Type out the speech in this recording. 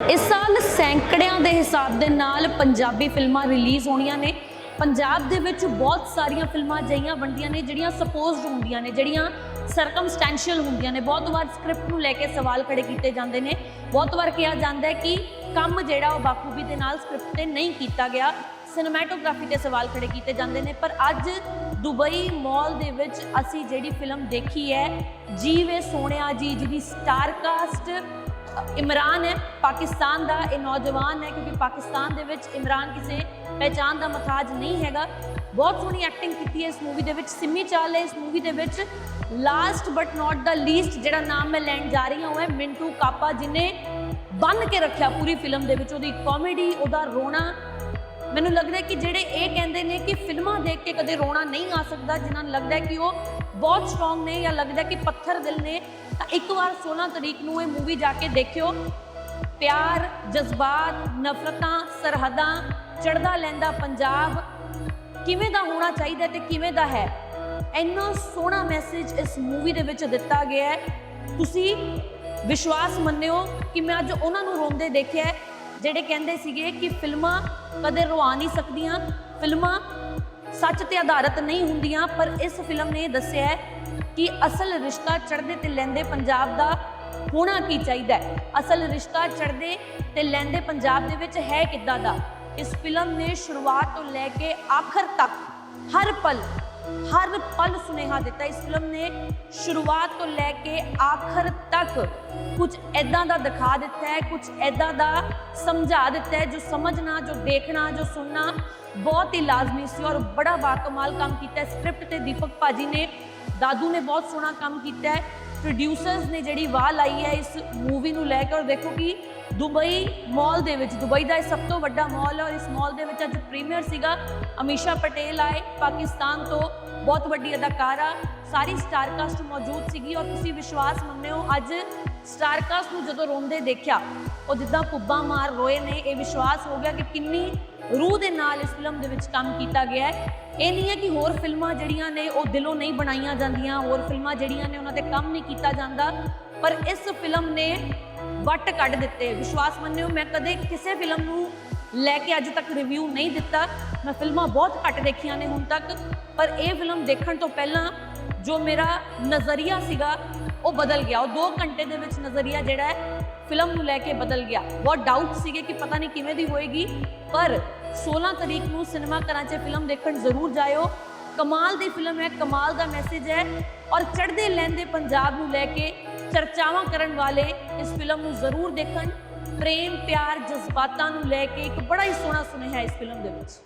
ਇਸ ਸਾਲ ਸੈਂਕੜਿਆਂ ਦੇ ਹਿਸਾਬ ਦੇ ਨਾਲ ਪੰਜਾਬੀ ਫਿਲਮਾਂ ਰਿਲੀਜ਼ ਹੋਣੀਆਂ ਨੇ। ਪੰਜਾਬ ਦੇ ਵਿੱਚ ਬਹੁਤ ਸਾਰੀਆਂ ਫਿਲਮਾਂ ਜਈਆਂ ਬਣਦੀਆਂ ਨੇ ਜਿਹੜੀਆਂ ਸਪੋਜ਼ਡ ਹੁੰਦੀਆਂ ਨੇ, ਜਿਹੜੀਆਂ ਸਰਕਮਸਟੈਂਸ਼ੀਅਲ ਹੁੰਦੀਆਂ ਨੇ। ਬਹੁਤ ਵਾਰ ਸਕ੍ਰਿਪਟ ਨੂੰ ਲੈ ਕੇ ਸਵਾਲ ਖੜੇ ਕੀਤੇ ਜਾਂਦੇ ਨੇ। ਬਹੁਤ ਵਾਰ ਕਿਹਾ ਜਾਂਦਾ ਹੈ ਕਿ ਕੰਮ ਜਿਹੜਾ ਉਹ ਬਾਖੂਬੀ ਦੇ ਨਾਲ ਸਕ੍ਰਿਪਟ ਤੇ ਨਹੀਂ ਕੀਤਾ ਗਿਆ। ਸਿਨੇਮੈਟੋਗ੍ਰਾਫੀ ਤੇ ਸਵਾਲ ਖੜੇ ਕੀਤੇ ਜਾਂਦੇ ਨੇ। ਪਰ ਅੱਜ ਦੁਬਈ ਮਾਲ ਦੇ ਵਿੱਚ ਅਸੀਂ ਜਿਹੜੀ ਫਿਲਮ ਦੇਖੀ ਹੈ, ਜੀਵੇ ਸੋਹਣਿਆ ਜੀ, ਜਿਹਦੀ ਸਟਾਰ ਕਾਸਟ ਇਮਰਾਨ ਹੈ, ਪਾਕਿਸਤਾਨ ਦਾ ਇਹ ਨੌਜਵਾਨ ਹੈ ਕਿਉਂਕਿ ਪਾਕਿਸਤਾਨ ਦੇ ਵਿੱਚ ਇਮਰਾਨ ਕਿਸੇ ਪਹਿਚਾਨ ਦਾ ਮਥਾਜ ਨਹੀਂ ਹੈਗਾ। ਬਹੁਤ ਸੋਹਣੀ ਐਕਟਿੰਗ ਕੀਤੀ ਹੈ ਇਸ ਮੂਵੀ ਦੇ ਵਿੱਚ, ਸਿੰਮੀ ਚਾਲ ਹੈ ਇਸ ਮੂਵੀ ਦੇ ਵਿੱਚ। Last but not the least ਜਿਹੜਾ ਨਾਮ ਮੈਂ ਲੈਣ ਜਾ ਰਹੀ ਹਾਂ ਉਹ ਹੈ ਮਿੰਟੂ ਕਾਪਾ, ਜਿਨੇ ਬੰਨ ਕੇ ਰੱਖਿਆ ਪੂਰੀ ਫਿਲਮ ਦੇ ਵਿੱਚ। ਉਹਦੀ ਕਾਮੇਡੀ ਉਹਦਾ ਰੋਣਾ ਮੈਨੂੰ ਲੱਗਦਾ ਕਿ ਜਿਹੜੇ ਇਹ ਕਹਿੰਦੇ ਨੇ ਕਿ ਫਿਲਮਾਂ ਦੇਖ ਕੇ ਕਦੇ ਰੋਣਾ ਨਹੀਂ ਆ ਸਕਦਾ, ਜਿਨ੍ਹਾਂ ਨੂੰ ਲੱਗਦਾ ਕਿ ਉਹ ਬਹੁਤ ਸਟਰੋਂਗ ਨੇ ਜਾਂ ਲੱਗਦਾ ਕਿ ਪੱਥਰ ਦਿਲ ਨੇ, ਤਾਂ ਇੱਕ ਵਾਰ 16 ਤਰੀਕ ਨੂੰ ਇਹ ਮੂਵੀ ਜਾ ਕੇ ਦੇਖਿਓ। ਪਿਆਰ, ਜਜ਼ਬਾਤ, ਨਫ਼ਰਤਾਂ, ਸਰਹੱਦਾਂ ਚੜਦਾ ਲੈਂਦਾ ਪੰਜਾਬ, ਕਿਵੇਂ ਦਾ ਹੋਣਾ ਚਾਹੀਦਾ ਤੇ ਕਿਵੇਂ ਦਾ ਹੈ? ਇੰਨਾ ਸੋਹਣਾ ਮੈਸੇਜ ਇਸ ਮੂਵੀ ਦੇ ਵਿੱਚ ਦਿੱਤਾ ਗਿਆ ਹੈ। ਤੁਸੀਂ ਵਿਸ਼ਵਾਸ ਮੰਨਿਓ ਕਿ ਮੈਂ ਅੱਜ ਉਹਨਾਂ ਨੂੰ ਰੋਂਦੇ ਦੇਖਿਆ ਜਿਹੜੇ ਕਹਿੰਦੇ ਸੀਗੇ ਕਿ ਫਿਲਮਾਂ ਕਦੇ ਰਵਾ ਨਹੀਂ ਸਕਦੀਆਂ, ਫਿਲਮਾਂ ਸੱਚ ਤੇ ਆਧਾਰਿਤ ਨਹੀਂ ਹੁੰਦੀਆਂ, ਪਰ ਇਸ ਫਿਲਮ ਨੇ ਦੱਸਿਆ ਹੈ ਕਿ ਅਸਲ ਰਿਸ਼ਤਾ ਚੜ੍ਹਦੇ ਤੇ ਲੈਂਦੇ ਪੰਜਾਬ ਦਾ ਹੋਣਾ ਕੀ ਚਾਹੀਦਾ ਹੈ? ਅਸਲ ਰਿਸ਼ਤਾ ਚੜ੍ਹਦੇ ਤੇ ਲੈਂਦੇ ਪੰਜਾਬ ਦੇ ਵਿੱਚ ਹੈ ਕਿੱਦਾਂ ਦਾ? ਇਸ ਫਿਲਮ ਨੇ ਸ਼ੁਰੂਆਤ ਤੋਂ ਲੈ ਕੇ ਆਖਰ ਤੱਕ ਹਰ ਪਲ ਹਰ ਪਲ ਸੁਨੇਹਾ ਦਿੱਤਾ। ਇਸ ਫਿਲਮ ਨੇ ਸ਼ੁਰੂਆਤ ਤੋਂ ਲੈ ਕੇ ਆਖਰ ਤੱਕ ਕੁਝ ਐਦਾਂ ਦਾ ਦਿਖਾ ਦਿੱਤਾ ਹੈ, ਕੁਝ ਐਦਾਂ ਦਾ ਸਮਝਾ ਦਿੱਤਾ ਹੈ, ਜੋ ਸਮਝਣਾ, ਜੋ ਦੇਖਣਾ, ਜੋ ਸੁਣਨਾ ਬਹੁਤ ਹੀ ਲਾਜ਼ਮੀ ਸੀ ਔਰ ਬੜਾ ਬਾਕਮਾਲ ਕੰਮ ਕੀਤਾ ਸਕ੍ਰਿਪਟ ਤੇ ਦੀਪਕ ਭਾਜੀ ਨੇ, ਦਾਦੂ ਨੇ ਬਹੁਤ ਸੋਹਣਾ ਕੰਮ ਕੀਤਾ ਹੈ। ਪ੍ਰੋਡਿਊਸਰਸ ਨੇ ਜਿਹੜੀ ਵਾਹ ਲਾਈ ਹੈ ਇਸ ਮੂਵੀ ਨੂੰ ਲੈ ਕੇ, ਔਰ ਦੇਖੋ ਕਿ ਦੁਬਈ ਮਾਲ ਦੇ ਵਿੱਚ, ਦੁਬਈ ਦਾ ਇਹ ਸਭ ਤੋਂ ਵੱਡਾ ਮਾਲ ਹੈ, ਔਰ ਇਸ ਮਾਲ ਦੇ ਵਿੱਚ ਅੱਜ ਪ੍ਰੀਮੀਅਰ ਸੀਗਾ ਅਮੀਸ਼ਾ ਪਟੇਲ ਆਏ, ਪਾਕਿਸਤਾਨ ਤੋਂ ਬਹੁਤ ਵੱਡੀ ਅਦਾਕਾਰਾ, ਸਾਰੀ ਸਟਾਰ ਕਾਸਟ ਮੌਜੂਦ ਸੀਗੀ, ਔਰ ਤੁਸੀਂ ਵਿਸ਼ਵਾਸ ਮੰਨਿਓ ਅੱਜ ਸਟਾਰ ਕਾਸਟ ਨੂੰ ਜਦੋਂ ਰੋਂਦੇ ਦੇਖਿਆ, ਉਹ ਜਿੱਦਾਂ ਪੁੱਬਾਂ ਮਾਰ ਰੋਏ ਨੇ, ਇਹ ਵਿਸ਼ਵਾਸ ਹੋ ਗਿਆ ਕਿ ਕਿੰਨੀ ਰੂਹ ਦੇ ਨਾਲ ਇਸ ਫਿਲਮ ਦੇ ਵਿੱਚ ਕੰਮ ਕੀਤਾ ਗਿਆ ਹੈ। ਇਹ ਨਹੀਂ ਹੈ ਕਿ ਹੋਰ ਫਿਲਮਾਂ ਜਿਹੜੀਆਂ ਨੇ ਉਹ ਦਿਲੋਂ ਨਹੀਂ ਬਣਾਈਆਂ ਜਾਂਦੀਆਂ, ਹੋਰ ਫਿਲਮਾਂ ਜਿਹੜੀਆਂ ਨੇ ਉਹਨਾਂ ਤੇ ਕੰਮ ਨਹੀਂ ਕੀਤਾ ਜਾਂਦਾ, ਪਰ ਇਸ ਫਿਲਮ ਨੇ ਵੱਟ ਕੱਢ ਦਿੱਤੇ। ਵਿਸ਼ਵਾਸ ਮੰਨਿਓ, ਮੈਂ ਕਦੇ ਕਿਸੇ ਫਿਲਮ ਨੂੰ ਲੈ ਕੇ ਅੱਜ ਤੱਕ ਰਿਵਿਊ ਨਹੀਂ ਦਿੱਤਾ। ਮੈਂ ਫਿਲਮਾਂ ਬਹੁਤ ਘੱਟ ਦੇਖੀਆਂ ਨੇ ਹੁਣ ਤੱਕ, ਪਰ ਇਹ ਫਿਲਮ ਦੇਖਣ ਤੋਂ ਪਹਿਲਾਂ ਜੋ ਮੇਰਾ ਨਜ਼ਰੀਆ ਸੀਗਾ, ਉਹ ਬਦਲ ਗਿਆ। ਉਹ 2 ਘੰਟੇ ਦੇ ਵਿੱਚ ਨਜ਼ਰੀਆ ਜਿਹੜਾ ਹੈ, ਫਿਲਮ ਨੂੰ ਲੈ ਕੇ ਬਦਲ ਗਿਆ। ਬਹੁਤ ਡਾਊਟ ਸੀਗੇ ਕਿ ਪਤਾ ਨਹੀਂ ਕਿਵੇਂ ਦੀ ਹੋਏਗੀ, ਪਰ 16 ਤਰੀਕ ਨੂੰ ਸਿਨੇਮਾ ਘਰਾਂ 'ਚ ਫਿਲਮ ਦੇਖਣ ਜ਼ਰੂਰ ਜਾਇਓ। ਕਮਾਲ ਦੀ ਫਿਲਮ ਹੈ, ਕਮਾਲ ਦਾ ਮੈਸੇਜ ਹੈ ਔਰ ਚੜ੍ਹਦੇ ਲੈਂਦੇ ਪੰਜਾਬ ਨੂੰ ਲੈ ਕੇ ਚਰਚਾਵਾਂ ਕਰਨ ਵਾਲੇ ਇਸ ਫਿਲਮ ਨੂੰ ਜ਼ਰੂਰ ਦੇਖਣ। ਪ੍ਰੇਮ, ਪਿਆਰ, ਜਜ਼ਬਾਤਾਂ ਨੂੰ ਲੈ ਕੇ ਇੱਕ ਬੜਾ ਹੀ ਸੋਹਣਾ ਸੁਨੇਹਾ ਇਸ ਫਿਲਮ ਦੇ ਵਿੱਚ।